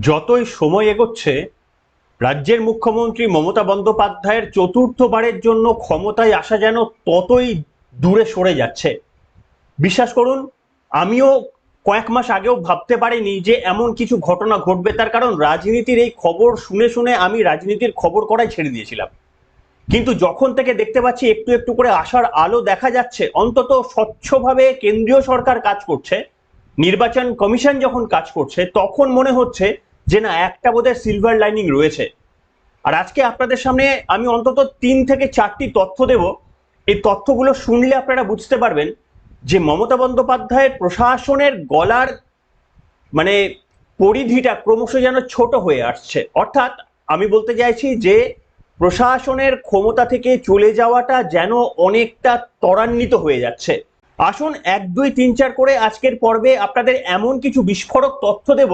যতই সময় এগোচ্ছে, রাজ্যের মুখ্যমন্ত্রী মমতা বন্দ্যোপাধ্যায়ের চতুর্থবারের জন্য ক্ষমতায় আসা যেন ততই দূরে সরে যাচ্ছে। বিশ্বাস করুন, আমিও কয়েক মাস আগেও ভাবতে পারিনি যে এমন কিছু ঘটনা ঘটবে। তার কারণ, রাজনীতির এই খবর শুনে শুনে আমি রাজনীতির খবর করাই ছেড়ে দিয়েছিলাম। কিন্তু যখন থেকে দেখতে পাচ্ছি একটু একটু করে আসার আলো দেখা যাচ্ছে, অন্তত স্বচ্ছভাবে কেন্দ্রীয় সরকার কাজ করছে নির্বাচন কমিশন যখন কাজ করছে, তখন মনে হচ্ছে যে না, একটা বোধহয় সিলভার লাইনিং রয়েছে। আর আজকে আপনাদের সামনে আমি অন্তত তিন থেকে চারটি তথ্য দেব। এই তথ্যগুলো শুনলে আপনারা বুঝতে পারবেন যে মমতা বন্দ্যোপাধ্যায়ের প্রশাসনের গলার মানে পরিধিটা ক্রমশ যেন ছোট হয়ে আসছে। অর্থাৎ আমি বলতে চাইছি যে প্রশাসনের ক্ষমতা থেকে চলে যাওয়াটা যেন অনেকটা ত্বরান্বিত হয়ে যাচ্ছে। আসুন এক, দুই, তিন, চার করে আজকের পর্বে আপনাদের এমন কিছু বিস্ফোরক তথ্য দেব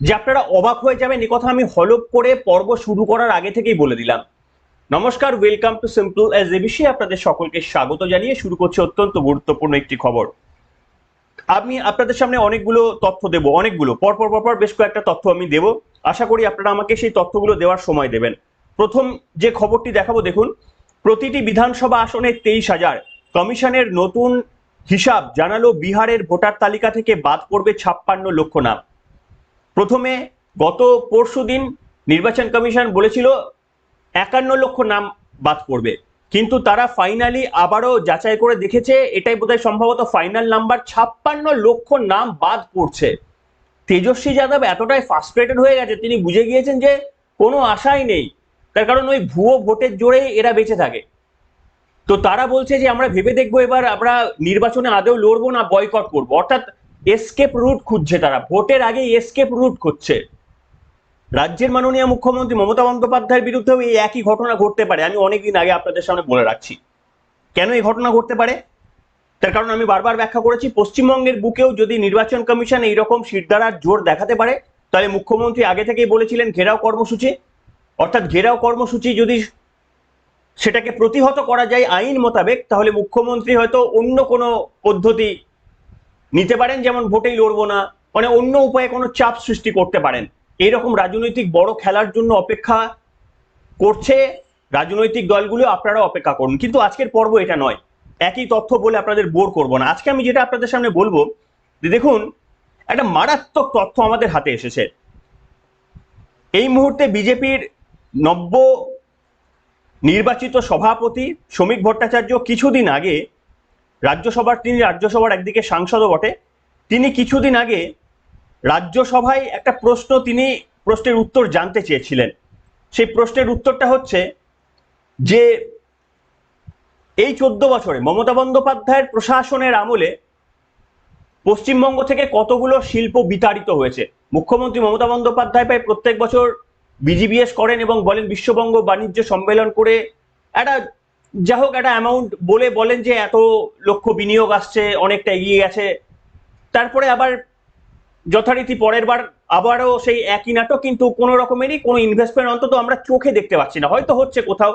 যে আপনারা অবাক হয়ে যাবেন। এ কথা আমি হলপ করে পর্ব শুরু করার আগে থেকেই বলে দিলাম। নমস্কার ওয়েলকাম টু সিম্পল এজ এ বিষয়ে আপনাদের সকলকে স্বাগত জানিয়ে শুরু করছে অত্যন্ত গুরুত্বপূর্ণ একটি খবর। আমি আপনাদের সামনে অনেকগুলো তথ্য দেব, অনেকগুলো। পর পর পর পর বেশ কয়েকটা তথ্য আমি দেব। আশা করি আপনারা আমাকে সেই তথ্যগুলো দেওয়ার সময় দেবেন। প্রথম যে খবরটি দেখাবো, দেখুন। প্রতিটি বিধানসভা আসনে তেইশ হাজার। কমিশনের নতুন হিসাব জানালো বিহারের ভোটার তালিকা থেকে বাদ পড়বে ছাপ্পান্ন লক্ষ নাম। প্রথমে গত পরশু দিন নির্বাচন কমিশন বলেছিল একান্ন লক্ষ নাম বাদ পড়বে। কিন্তু তারা ফাইনালি আবারও যাচাই করে দেখেছে, এটাই বোধহয় সম্ভবত ফাইনাল নাম্বার ছাপ্পান্ন লক্ষ নাম বাদ পড়ছে। তেজস্বী যাদব এতটাই ফার্স্ট্রেটেড হয়ে গেছে, তিনি বুঝে গিয়েছেন যে কোনো আশাই নেই। তার কারণ ওই ভুয়ো ভোটের জোরেই এরা বেঁচে থাকে। তো তারা বলছে যে আমরা ভেবে দেখব এবার আমরা নির্বাচনে আদেও লড়বো না বয়কট করব। অর্থাৎ এসকেপ রুট খুঁজছে তারা। ভোটের আগে এসকেপ রুট খুঁজছে। রাজ্যের মাননীয় মুখ্যমন্ত্রী মমতা বন্দ্যোপাধ্যায়ের বিরুদ্ধেও এই একই ঘটনা ঘটতে পারে। আমি অনেকদিন আগে আপনাদের সামনে বলে রাখছি। কেন এই ঘটনা ঘটতে পারে? তার কারণ আমি বারবার ব্যাখ্যা করেছি, পশ্চিমবঙ্গের বুকেও যদি নির্বাচন কমিশন এইরকম শিরদারার জোর দেখাতে পারে, তাহলে মুখ্যমন্ত্রী আগে থেকেই বলেছিলেন ঘেরাও কর্মসূচি। অর্থাৎ ঘেরাও কর্মসূচি যদি সেটাকে প্রতিহত করা যায় আইন মোতাবেক, তাহলে মুখ্যমন্ত্রী হয়তো অন্য কোনো পদ্ধতি নিতে পারেন, যেমন ভোটেই লড়বো না মানে অন্য উপায়ে কোনো চাপ সৃষ্টি করতে পারেন। এইরকম রাজনৈতিক বড় খেলার জন্য অপেক্ষা করছে রাজনৈতিক দলগুলো, আপনারা অপেক্ষা করুন। কিন্তু আজকের পর্ব এটা নয়। একই তথ্য বলে আপনাদের বোর করব না। আজকে আমি যেটা আপনাদের সামনে বলব, যে দেখুন, একটা মারাত্মক তথ্য আমাদের হাতে এসেছে। এই মুহূর্তে বিজেপির নব্য নির্বাচিত সভাপতি শ্রমিক ভট্টাচার্য কিছুদিন আগে রাজ্যসভার, তিনি রাজ্যসভার একদিকে সাংসদও বটে। তিনি কিছুদিন আগে রাজ্যসভায় একটা প্রশ্ন তিনি প্রশ্নের উত্তর জানতে চেয়েছিলেন। সেই প্রশ্নের উত্তরটা হচ্ছে যে এই চোদ্দ বছরে মমতা বন্দ্যোপাধ্যায়ের প্রশাসনের আমলে পশ্চিমবঙ্গ থেকে কতগুলো শিল্প বিতাড়িত হয়েছে? মুখ্যমন্ত্রী মমতা বন্দ্যোপাধ্যায় প্রায় প্রত্যেক বছর বিজিবিএস করেন এবং বলেন বিশ্ববঙ্গ বাণিজ্য সম্মেলন করে একটা যা হোক একটা অ্যামাউন্ট বলে বলেন যে এত লক্ষ বিনিয়োগ আসছে, অনেকটা এগিয়ে গেছে। তারপরে আবার যথারীতি পরের বার আবারও সেই একই নাটক, কিন্তু কোনো রকমেরই কোনো ইনভেস্টমেন্ট অন্তত আমরা চোখে দেখতে পাচ্ছি না। হয়তো হচ্ছে কোথাও,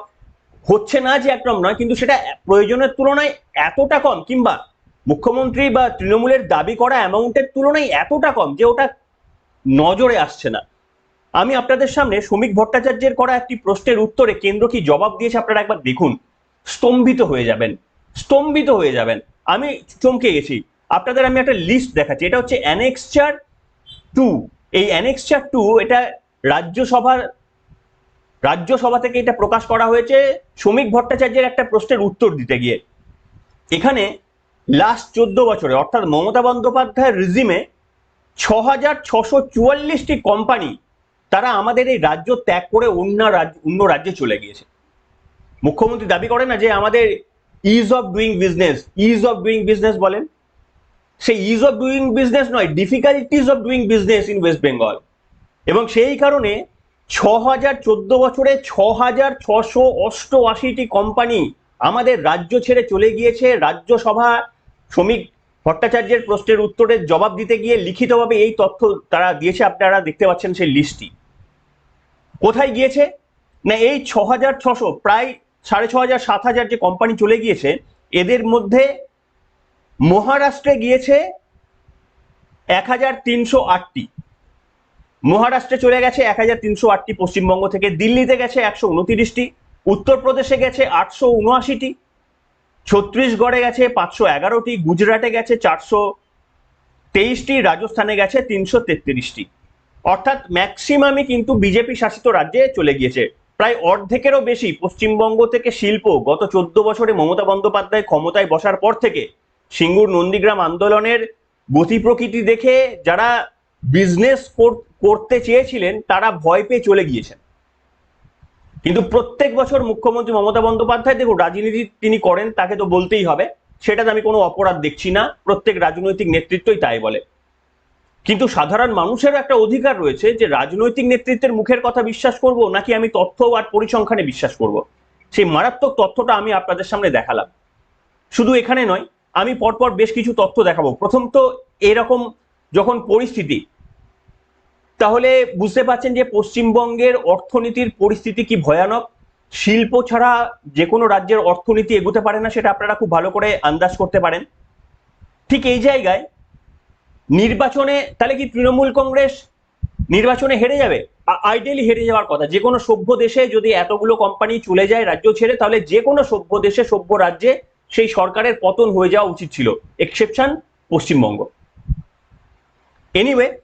হচ্ছে না যে একদম নয়, কিন্তু সেটা প্রয়োজনের তুলনায় এতটা কম কিংবা মুখ্যমন্ত্রী বা তৃণমূলের দাবি করা অ্যামাউন্টের তুলনায় এতটা কম যে ওটা নজরে আসছে না। আমি আপনাদের সামনে শ্রমিক ভট্টাচার্যের করা একটি প্রশ্নের উত্তরে কেন্দ্র কি জবাব দিয়েছে আপনারা একবার দেখুন। স্তম্ভিত হয়ে যাবেন। স্তম্ভিত হয়ে যাবেন। আমি চমকে গেছি। আপনাদের আমি একটা লিস্ট দেখাচ্ছি। এটা হচ্ছে অ্যানেক্সচার টু এই অ্যানেক্সচার টু এটা রাজ্যসভার, রাজ্যসভা থেকে এটা প্রকাশ করা হয়েছে শ্রমিক ভট্টাচার্যের একটা প্রশ্নের উত্তর দিতে গিয়ে। এখানে লাস্ট চোদ্দ বছরে, অর্থাৎ মমতা বন্দ্যোপাধ্যায়ের রিজিমে ছ হাজার ছশো চুয়াল্লিশটি কোম্পানি তারা আমাদের এই রাজ্য ত্যাগ করে অন্য রাজ্য, অন্য রাজ্যে চলে গিয়েছে। মুখ্যমন্ত্রী দাবি করে না যে আমাদের ease of doing business ease of doing business বলেন। সেই ইজ অফ ডুইং বিজনেস নয় difficulties of doing business in West Bengal এবং সেই কারণে ছ হাজার চোদ্দ বছরে ছ হাজার ছশো অষ্টআশিটি কোম্পানি আমাদের রাজ্য ছেড়ে চলে গিয়েছে। রাজ্যসভা শ্রমিক ভট্টাচার্যের প্রশ্নের উত্তরের জবাব দিতে গিয়ে লিখিতভাবে এই তথ্য তারা দিয়েছে। আপনারা দেখতে পাচ্ছেন সেই লিস্টটি কোথায় গিয়েছে? না, এই ছ হাজার ছশো, প্রায় সাড়ে ছ হাজার সাত হাজার যে কোম্পানি চলে গিয়েছে, এদের মধ্যে মহারাষ্ট্রে গিয়েছে এক হাজার তিনশো আটটি। মহারাষ্ট্রে চলে গেছে এক হাজার তিনশো আটটি, পশ্চিমবঙ্গ থেকে। দিল্লিতে গেছে একশো উনতিরিশটি, উত্তরপ্রদেশে গেছে আটশো উনআশিটি, ছত্তিশগড়ে গেছে পাঁচশো এগারোটি, গুজরাটে গেছে চারশো তেইশটি, রাজস্থানে গেছে তিনশো তেত্রিশটি। অর্থাৎ ম্যাক্সিমামই কিন্তু বিজেপি শাসিত রাজ্যে চলে গিয়েছে। প্রায় অর্ধেকেরও বেশি পশ্চিমবঙ্গ থেকে শিল্প গত চোদ্দ বছরে মমতা বন্দ্যোপাধ্যায় ক্ষমতায় বসার পর থেকে সিঙ্গুর নন্দীগ্রাম আন্দোলনের গতি প্রকৃতি দেখে যারা বিজনেস করতে চেয়েছিলেন, তারা ভয় পেয়ে চলে গিয়েছেন। কিন্তু প্রত্যেক বছর মুখ্যমন্ত্রী মমতা বন্দ্যোপাধ্যায়, দেখুন, রাজনীতি তিনি করেন, তাকে তো বলতেই হবে, সেটাতে আমি কোনো অপরাধ দেখছি না, প্রত্যেক রাজনৈতিক নেতৃত্বই তাই বলে। কিন্তু সাধারণ মানুষের একটা অধিকার রয়েছে যে রাজনৈতিক নেতৃত্বের মুখের কথা বিশ্বাস করব নাকি আমি তথ্য আর পরিসংখ্যানে বিশ্বাস করব? সেই মারাত্মক তথ্যটা আমি আপনাদের সামনে দেখালাম। শুধু এখানে নয়, আমি পরপর বেশ কিছু তথ্য দেখাবো। প্রথম তো এরকম যখন পরিস্থিতি, তাহলে বুঝতে পারছেন যে পশ্চিমবঙ্গের অর্থনীতির পরিস্থিতি কি ভয়ানক? শিল্প ছাড়া যে কোনো রাজ্যের অর্থনীতি এগোতে পারে না, সেটা আপনারা খুব ভালো করে আন্দাজ করতে পারেন। ঠিক এই জায়গায় নির্বাচনে তাহলে কি তৃণমূল কংগ্রেস নির্বাচনে হেরে যাবে? আইডিয়ালি হেরে যাওয়ার কথা। যে কোনো সভ্য দেশে যদি এতগুলো কোম্পানি চলে যায় রাজ্য ছেড়ে, তাহলে যে কোনো সভ্য দেশে, সভ্য রাজ্যে সেই সরকারের পতন হয়ে যাওয়া উচিত ছিল। এক্সেপশন পশ্চিমবঙ্গ। এনিওয়ে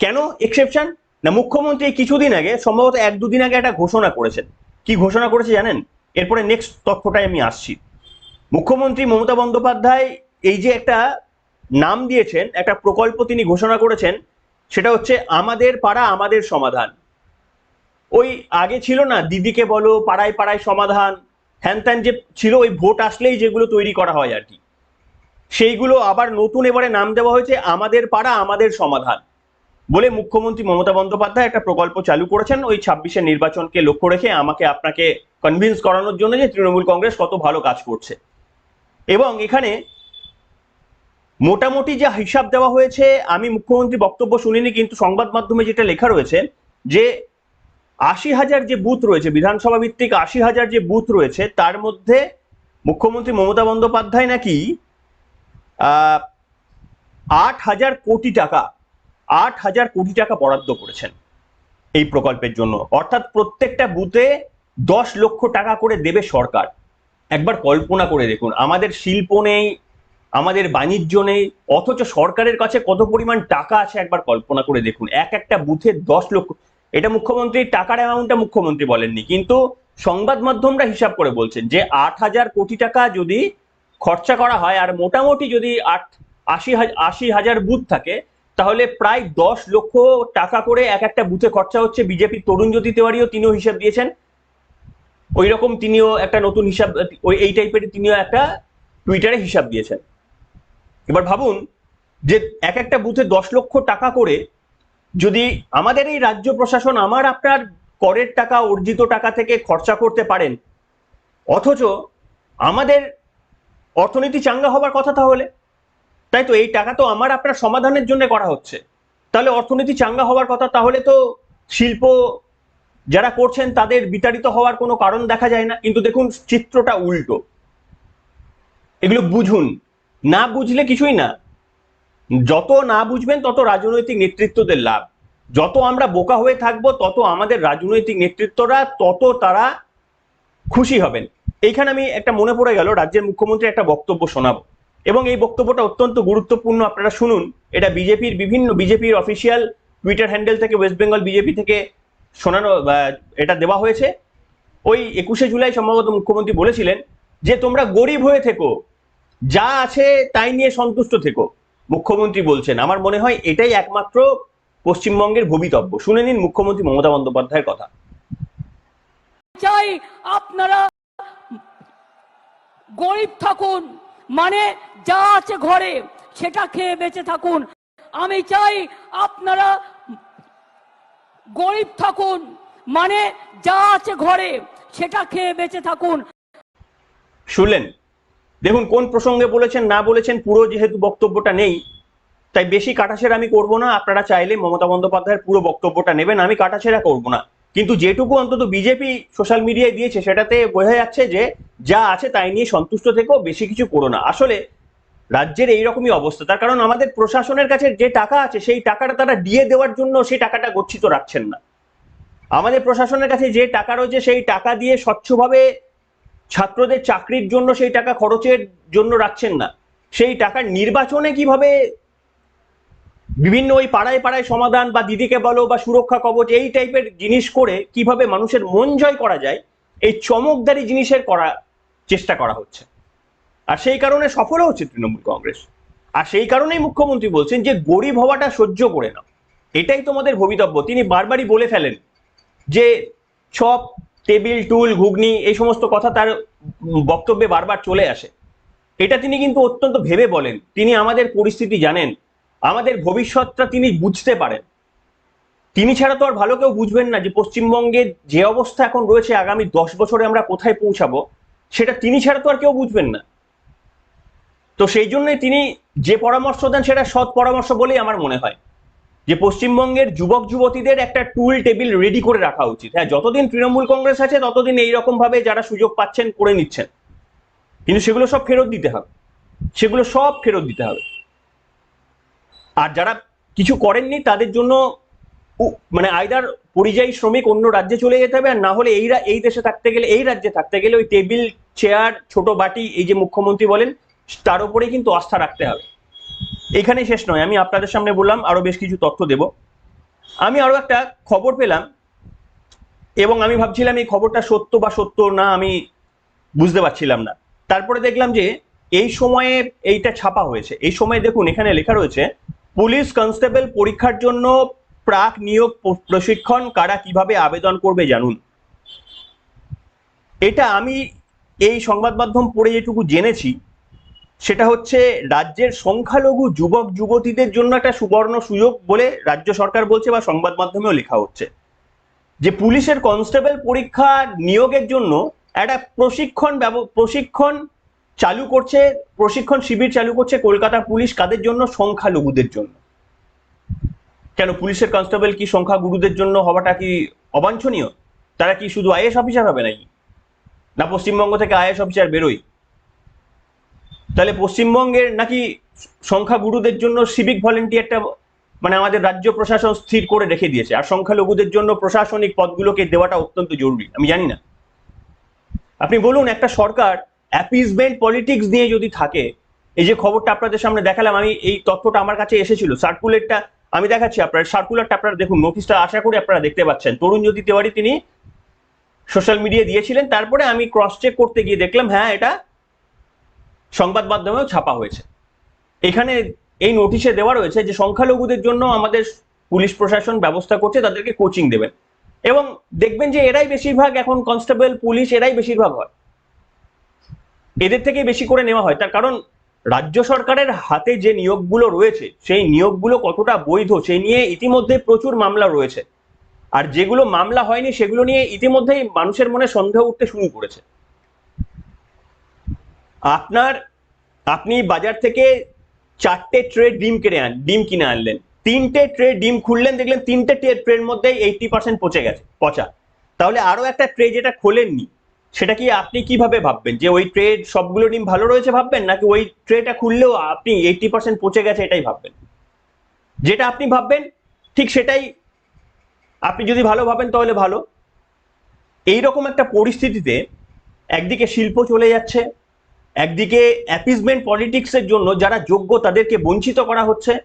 কেন এক্সেপশন না, মুখ্যমন্ত্রী কিছুদিন আগে, সম্ভবত এক দুদিন আগে একটা ঘোষণা করেছেন। কি ঘোষণা করেছে জানেন? এরপরে নেক্সট তথ্যটায় আমি আসছি। মুখ্যমন্ত্রী মমতা বন্দ্যোপাধ্যায় এই যে একটা নাম দিয়েছেন, একটা প্রকল্প তিনি ঘোষণা করেছেন, সেটা হচ্ছে আমাদের পাড়া, আমাদের সমাধান। ওই আগে ছিল না, দিদিকে বলো, পাড়ায় পাড়ায় সমাধান, হ্যান ত্যান যে ছিল, ওই ভোট আসলেই যেগুলো তৈরি করা হয় আর কি। সেইগুলো আবার নতুন এবারে নাম দেওয়া হয়েছে, আমাদের পাড়া, আমাদের সমাধান বলে মুখ্যমন্ত্রী মমতা বন্দ্যোপাধ্যায় একটা প্রকল্প চালু করেছেন, ওই ছাব্বিশের নির্বাচনকে লক্ষ্য রেখে আমাকে আপনাকে কনভিন্স করানোর জন্য যে তৃণমূল কংগ্রেস কত ভালো কাজ করছে। এবং এখানে মোটামুটি যা হিসাব দেওয়া হয়েছে, আমি মুখ্যমন্ত্রী বক্তব্য শুনিনি, কিন্তু সংবাদ মাধ্যমে যেটা লেখা রয়েছে, যে আশি হাজার যে বুথ রয়েছে, বিধানসভা ভিত্তিক আশি হাজার যে বুথ রয়েছে, তার মধ্যে মুখ্যমন্ত্রী মমতা বন্দ্যোপাধ্যায় নাকি আট হাজার কোটি টাকা, আট হাজার কোটি টাকা বরাদ্দ করেছেন এই প্রকল্পের জন্য। অর্থাৎ প্রত্যেকটা বুথে দশ লক্ষ টাকা করে দেবে সরকার। একবার কল্পনা করে দেখুন, আমাদের শিল্প নেই আমাদের বাণিজ্য নেই, অথচ সরকারের কাছে কত পরিমাণ টাকা আছে একবার কল্পনা করে দেখুন। এক একটা বুথে দশ লক্ষ, এটা মুখ্যমন্ত্রী, টাকার অ্যামাউন্টটা মুখ্যমন্ত্রী বলেননি, কিন্তু সংবাদ মাধ্যমরা হিসাব করে বলছেন যে আট হাজার কোটি টাকা যদি খরচা করা হয়, আর মোটামুটি যদি আট, আশি আশি হাজার বুথ থাকে, তাহলে প্রায় দশ লক্ষ টাকা করে এক একটা বুথে খরচা হচ্ছে। বিজেপির তরুণ জ্যোতি তেওয়ারিও তিনিও হিসাব দিয়েছেন। ওই রকম তিনিও একটা নতুন হিসাব, ওই, এই টাইপের তিনিও একটা টুইটারে হিসাব দিয়েছেন। এবার ভাবুন যে এক একটা বুথে দশ লক্ষ টাকা করে যদি আমাদের এই রাজ্য প্রশাসন আমার আপনার করের টাকা, অর্জিত টাকা থেকে খরচা করতে পারেন, অথচ আমাদের অর্থনীতি চাঙ্গা হবার কথা তাহলে? তাই তো এই টাকা তো আমার আপনার সমাধানের জন্য করা হচ্ছে। তাহলে অর্থনীতি চাঙ্গা হওয়ার কথা তাহলে তো শিল্প যারা করছেন তাদের বিতাড়িত হওয়ার কোনো কারণ দেখা যায় না। কিন্তু দেখুন, চিত্রটা উল্টো। এগুলো বুঝুন। না বুঝলে কিছুই না। যত না বুঝবেন, তত রাজনৈতিক নেতৃত্বদের লাভ। যত আমরা বোকা হয়ে থাকব, তত আমাদের রাজনৈতিক নেতৃত্বরা, তত তারা খুশি হবেন। এইখানে আমি একটা মনে পড়ে গেল, রাজ্যের মুখ্যমন্ত্রী একটা বক্তব্য শোনাবো। এবং এই বক্তব্যটা অত্যন্ত গুরুত্বপূর্ণ, আপনারা শুনুন। এটা বিজেপির বিভিন্ন, বিজেপির অফিসিয়াল টুইটার হ্যান্ডেল থেকে ওয়েস্ট বেঙ্গল বিজেপি থেকে শোনানো এটা দেওয়া হয়েছে। ওই একুশে জুলাই সম্ভবত মুখ্যমন্ত্রী বলেছিলেন যে, তোমরা গরিব হয়ে থেকো। যা আছে তাই নিয়ে সন্তুষ্ট থেকো মুখ্যমন্ত্রী বলছেন। আমার মনে হয় এটাই একমাত্র পশ্চিমবঙ্গের ভবিতব্য। শুনে নিন মুখ্যমন্ত্রী মমতা বন্দ্যোপাধ্যায়ের কথা। চাই আপনারা গরিব থাকুন মানে যা আছে ঘরে সেটা খেয়ে বেঁচে থাকুন। আমি চাই আপনারা গরিব থাকুন মানে যা আছে ঘরে সেটা খেয়ে বেঁচে থাকুন। শুনলেন? দেখুন, কোন প্রসঙ্গে বলেছেন, না বলেছেন, পুরো যেহেতু বক্তব্যটা নেই, তাই বেশি কাটাছেড়া আমি করব না। আপনারা চাইলে মমতা বন্দ্যোপাধ্যায়ের পুরো বক্তব্যটা নেবেন, আমি কাটাছেড়া করব না। কিন্তু যেটুকু অন্তত বিজেপি সোশ্যাল মিডিয়ায় দিয়েছে, সেটাতে বোঝা যাচ্ছে যে যা আছে তাই নিয়ে সন্তুষ্ট থেকেও বেশি কিছু করো না। আসলে রাজ্যের এইরকমই অবস্থা। তার কারণ আমাদের প্রশাসনের কাছে যে টাকা আছে, সেই টাকাটা তারা দিয়ে দেওয়ার জন্য সেই টাকাটা গচ্ছিত রাখছেন না। আমাদের প্রশাসনের কাছে যে টাকা রয়েছে, সেই টাকা দিয়ে স্বচ্ছভাবে ছাত্রদের চাকরির জন্য সেই টাকা খরচের জন্য রাখছেন না। সেই টাকার নির্বাচনে কীভাবে বিভিন্ন ওই পাড়ায় পাড়ায় সমাধান বা দিদিকে বলো বা সুরক্ষা কবচ এই টাইপের জিনিস করে কীভাবে মানুষের মন জয় করা যায়, এই চমকদারি জিনিসের করা চেষ্টা করা হচ্ছে। আর সেই কারণে সফলও হচ্ছে তৃণমূল কংগ্রেস। আর সেই কারণেই মুখ্যমন্ত্রী বলছেন যে গরিব হওয়াটা সহ্য করে নাও। এটাই তোমাদের ভবিতব্য। তিনি বারবারই বলে ফেলেন যে চপ টেবিল, টুল, ঘুগনি, এই সমস্ত কথা তার বক্তব্যে বারবার চলে আসে। এটা তিনি কিন্তু অত্যন্ত ভেবে বলেন। তিনি আমাদের পরিস্থিতি জানেন। আমাদের ভবিষ্যৎটা তিনি বুঝতে পারেন। তিনি ছাড়া তো আর ভালো কেউ বুঝবেন না যে পশ্চিমবঙ্গের যে অবস্থা এখন রয়েছে আগামী দশ বছরে আমরা কোথায় পৌঁছাবো, সেটা তিনি ছাড়া তো আর কেউ বুঝবেন না। তো সেই জন্যই তিনি যে পরামর্শ দেন সেটা সৎ পরামর্শ বলেই আমার মনে হয়। যে পশ্চিমবঙ্গের যুবক যুবতীদের একটা টুল টেবিল রেডি করে রাখা উচিত। হ্যাঁ যতদিন তৃণমূল কংগ্রেস আছে, ততদিন এইরকম ভাবে যারা সুযোগ পাচ্ছেন করে নিচ্ছেন। কিন্তু সেগুলো সব ফেরত দিতে হবে। সেগুলো সব ফেরত দিতে হবে। আর যারা কিছু করেননি, তাদের জন্য মানে আইদার পরিযায়ী শ্রমিক অন্য রাজ্যে চলে যেতে হবে, আর না হলে এইরা, এই দেশে থাকতে গেলে, এই রাজ্যে থাকতে গেলে ওই টেবিল চেয়ার ছোট বাটি, এই যে মুখ্যমন্ত্রী বলেন, তার উপরেই কিন্তু আস্থা রাখতে হবে। এখানে শেষ নয়, আমি আপনাদের সামনে বললাম, আরও বেশ কিছু তথ্য দেব। আমি আরও একটা খবর পেলাম, এবং আমি ভাবছিলাম এই খবরটা সত্য বা সত্য না আমি বুঝতে পারছিলাম না। তারপরে দেখলাম যে, এই সময়ে এইটা ছাপা হয়েছে। এই সময় দেখুন, এখানে লেখা রয়েছে, পুলিশ কনস্টেবল পরীক্ষার জন্য প্রাক নিয়োগ প্রশিক্ষণ কারা কীভাবে আবেদন করবে জানুন। এটা আমি এই সংবাদ মাধ্যম পড়ে যেটুকু জেনেছি সেটা হচ্ছে রাজ্যের সংখ্যালঘু যুবক যুবতীদের জন্য একটা সুবর্ণ সুযোগ বলে রাজ্য সরকার বলছে বা সংবাদ মাধ্যমেও লেখা হচ্ছে। যে পুলিশের কনস্টেবল পরীক্ষা নিয়োগের জন্য একটা প্রশিক্ষণ প্রশিক্ষণ চালু করছে, প্রশিক্ষণ শিবির চালু করছে কলকাতা পুলিশ কাদের জন্য? সংখ্যালঘুদের জন্য। কেন পুলিশের কনস্টেবল কি সংখ্যাগুরুদের জন্য হওয়াটা কি অবাঞ্ছনীয়? তারা কি শুধু আইএস অফিসার হবে নাকি? না, পশ্চিমবঙ্গ থেকে আইএস অফিসার বেরোয়। তাহলে পশ্চিমবঙ্গের নাকি সংখ্যাগুরুদের জন্য সিভিক ভলেন্টিয়ারটা মানে আমাদের রাজ্য প্রশাসন স্থির করে রেখে দিয়েছে। আর সংখ্যালঘুদের জন্য প্রশাসনিক পদগুলোকে দেওয়াটা অত্যন্ত জরুরি। আমি জানি না। আপনি বলুন, একটা সরকার অ্যাপিসমেন্ট পলিটিক্স নিয়ে যদি থাকে, এই যে খবরটা আপনাদের সামনে দেখালাম, আমি এই তথ্যটা আমার কাছে এসেছিল। সার্কুলেটটা আমি দেখাচ্ছি আপনার সার্কুলারটা আপনারা দেখুন নোটিশটা আশা করি আপনারা দেখতে পাচ্ছেন। তরুণ জ্যোতি তেওয়ারি তিনি সোশ্যাল মিডিয়া দিয়েছিলেন। তারপরে আমি ক্রস চেক করতে গিয়ে দেখলাম হ্যাঁ এটা সংবাদ মাধ্যমেও ছাপা হয়েছে। এখানে এই নোটিশে দেওয়া রয়েছে যে সংখ্যালঘুদের জন্য আমাদের পুলিশ প্রশাসন ব্যবস্থা করছে, তাদেরকে কোচিং দেবেন। এবং দেখবেন যে এরাই বেশিরভাগ এখন কনস্টেবল পুলিশ এরাই বেশিরভাগ হয়। এদের থেকে বেশি করে নেওয়া হয়। তার কারণ রাজ্য সরকারের হাতে যে নিয়োগগুলো রয়েছে, সেই নিয়োগগুলো কতটা বৈধ, সেই নিয়ে ইতিমধ্যে প্রচুর মামলা রয়েছে। আর যেগুলো মামলা হয়নি, সেগুলো নিয়ে ইতিমধ্যেই মানুষের মনে সন্দেহ উঠতে শুরু করেছে। আপনার, আপনি বাজার থেকে চারটে ট্রে ডিম কিনে আন, ডিম কিনে আনলেন। তিনটে ট্রে ডিম খুললেন, দেখলেন তিনটে ট্রের মধ্যে এইটটি পার্সেন্ট পচে গেছে, পচা। তাহলে আরও একটা ট্রে যেটা খোলেননি, সেটা কি আপনি কীভাবে ভাববেন? যে ওই ট্রে সবগুলো ডিম ভালো রয়েছে ভাববেন, নাকি ওই ট্রেটা খুললেও আপনি এইটটি পার্সেন্ট পচে গেছে এটাই ভাববেন? যেটা আপনি ভাববেন, ঠিক সেটাই আপনি যদি ভালো ভাবেন তাহলে ভালো। এইরকম একটা পরিস্থিতিতে একদিকে শিল্প চলে যাচ্ছে একদিকে অ্যাপিসমেন্ট পলিটিক্সের জন্য যারা যোগ্য তাদেরকে বঞ্চিত করা হচ্ছে।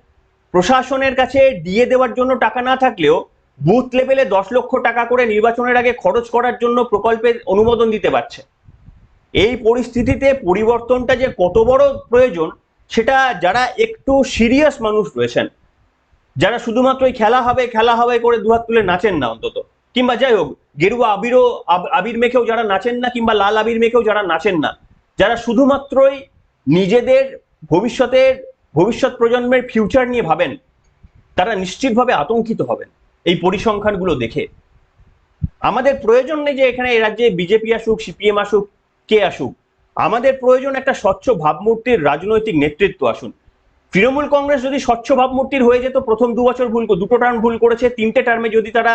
প্রশাসনের কাছে দিয়ে দেওয়ার জন্য টাকা না থাকলেও বুথ লেভেলে দশ লক্ষ টাকা করে নির্বাচনের আগে খরচ করার জন্য প্রকল্পের অনুমোদন দিতে পারছে। এই পরিস্থিতিতে পরিবর্তনটা যে কত বড় প্রয়োজন, সেটা যারা একটু সিরিয়াস মানুষ রয়েছেন, যারা শুধুমাত্র খেলা হবে খেলা হবে করে দুহাত তুলে নাচেন না অন্তত। কিংবা যাই হোক, গেরুয়া আবিরও আব- আবির মেখেও যারা নাচেন না, কিংবা লাল আবির মেখেও যারা নাচেন না যারা শুধুমাত্রই নিজেদের ভবিষ্যতের, ভবিষ্যৎ প্রজন্মের ফিউচার নিয়ে ভাবেন, তারা নিশ্চিতভাবে আতঙ্কিত হবেন এই পরিসংখ্যানগুলো দেখে। আমাদের প্রয়োজন নেই যে এখানে রাজ্যে বিজেপি আসুক, সিপিএম আসুক, কে আসুক। আমাদের প্রয়োজন একটা স্বচ্ছ ভাবমূর্তির রাজনৈতিক নেতৃত্ব আসুন। তৃণমূল কংগ্রেস যদি স্বচ্ছ ভাবমূর্তির হয়ে যেত, প্রথম দু বছর ভুল দুটো টার্ম ভুল করেছে, তিনটে টার্মে যদি তারা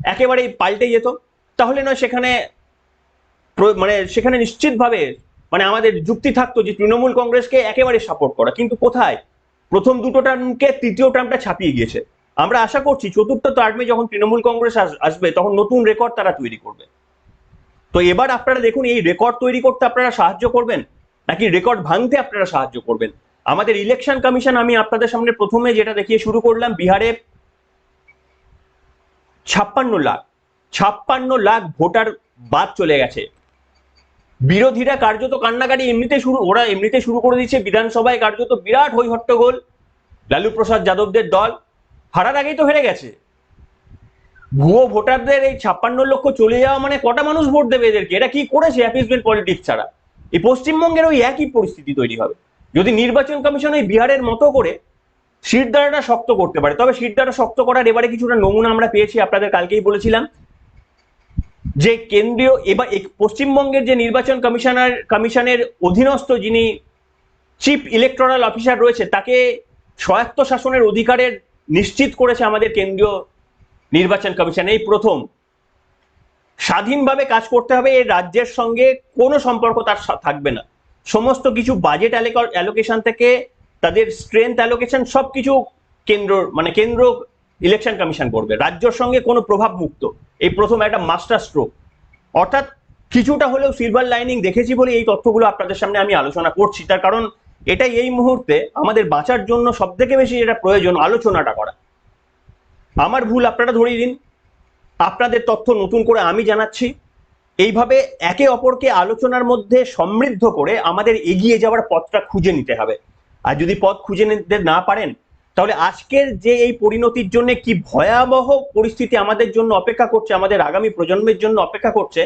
একেবারেই পাল্টে যেত, তাহলে নয় সেখানে মানে সেখানে নিশ্চিতভাবে মানে আমাদের যুক্তি থাকতো যে তৃণমূল কংগ্রেসকে একেবারে সাপোর্ট করা। কিন্তু কোথায়? প্রথম দুটো টার্মকে তৃতীয় টার্মটা ছাপিয়ে গিয়েছে। আমরা আশা করছি চতুর্থ টার্মে যখন তৃণমূল কংগ্রেস আসবে, তখন নতুন রেকর্ড তারা তৈরি করবে। তো এবার আপনারা দেখুন, এই রেকর্ড তৈরি করতে আপনারা সাহায্য করবেন? নাকি রেকর্ড ভাঙতে আপনারা সাহায্য করবেন? আমাদের ইলেকশন কমিশন আমি আপনাদের সামনে প্রথমে যেটা দেখিয়ে শুরু করলাম, বিহারে ছাপ্পান্ন লাখ ছাপ্পান্ন লাখ ভোটার বাদ চলে গেছে। বিরোধীরা কার্যত কান্নাকাটি এমনিতে শুরু, ওরা এমনিতে শুরু করে দিচ্ছে। বিধানসভায় কার্যত বিরাট হই হট্টগোল লালু প্রসাদ যাদবদের দল। হারার আগেই তো হেরে গেছে। ভুয়ো ভোটারদের এই ছাপ্পান্ন লক্ষ চলে যাওয়া মানে কটা মানুষ ভোট দেবে এদেরকে? এটা কি করেছে অ্যাপিসমেন্ট পলিটিক্স ছাড়া? এই পশ্চিমবঙ্গের ওই একই পরিস্থিতি তৈরি হবে। যদি নির্বাচন কমিশন ওই বিহারের মতো করে শিরদাঁড়াটা শক্ত করতে পারে, তবে শিরদাঁড়া শক্ত করার এবারে কিছুটা নমুনা আমরা পেয়েছি, আপনাদের কালকেই বলেছিলাম। যে কেন্দ্রীয় এবার পশ্চিমবঙ্গের যে নির্বাচন কমিশনার, কমিশনের অধীনস্থ যিনি চিফ ইলেকট্রাল অফিসার রয়েছে, তাকে স্বায়ত্ত শাসনের অধিকারের নিশ্চিত করেছে আমাদের কেন্দ্রীয় নির্বাচন কমিশন। এই প্রথম। স্বাধীনভাবে কাজ করতে হবে এই রাজ্যের সঙ্গে কোনো সম্পর্ক তার থাকবে না। সমস্ত কিছু বাজেট অ্যালোকেশন থেকে তাদের স্ট্রেংথ অ্যালোকেশন সব কিছু কেন্দ্র মানে কেন্দ্র ইলেকশন কমিশন করবে। রাজ্যর সঙ্গে কোনো প্রভাব মুক্ত। এই প্রথম একটা মাস্টার স্ট্রোক অর্থাৎ কিছুটা হলেও সিলভার লাইনিং দেখেছি বলে এই তথ্যগুলো আপনাদের সামনে আমি আলোচনা করছি। তার কারণ এটাই এই মুহূর্তে আমাদের বাঁচার জন্য সব থেকে বেশি যেটা প্রয়োজন আলোচনাটা করা। আমার ভুল আপনারা ধরিয়ে দিন। আপনাদের তথ্য নতুন করে আমি জানাচ্ছি। এইভাবে একে অপরকে আলোচনার মধ্যে সমৃদ্ধ করে আমাদের এগিয়ে যাওয়ার পথটা খুঁজে নিতে হবে। আর যদি পথ খুঁজে নিতে না পারেন তাহলে আজকের যে এই পরিণতির জন্য কি ভয়াবহ পরিস্থিতি আমাদের জন্য অপেক্ষা করছে, আমাদের আগামী প্রজন্মের জন্য অপেক্ষা করছে,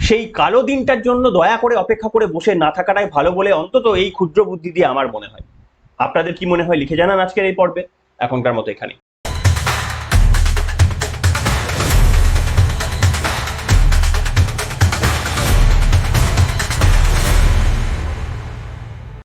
সেই কালো দিনটার জন্য দয়া করে অপেক্ষা করে বসে না থাকাটাই ভালো বলে অন্তত এই ক্ষুদ্র বুদ্ধি দিয়ে আমার মনে হয়। আপনাদের কি মনে হয়, লিখে জানান আজকের এই পর্বে। এখনকার মতো এখানে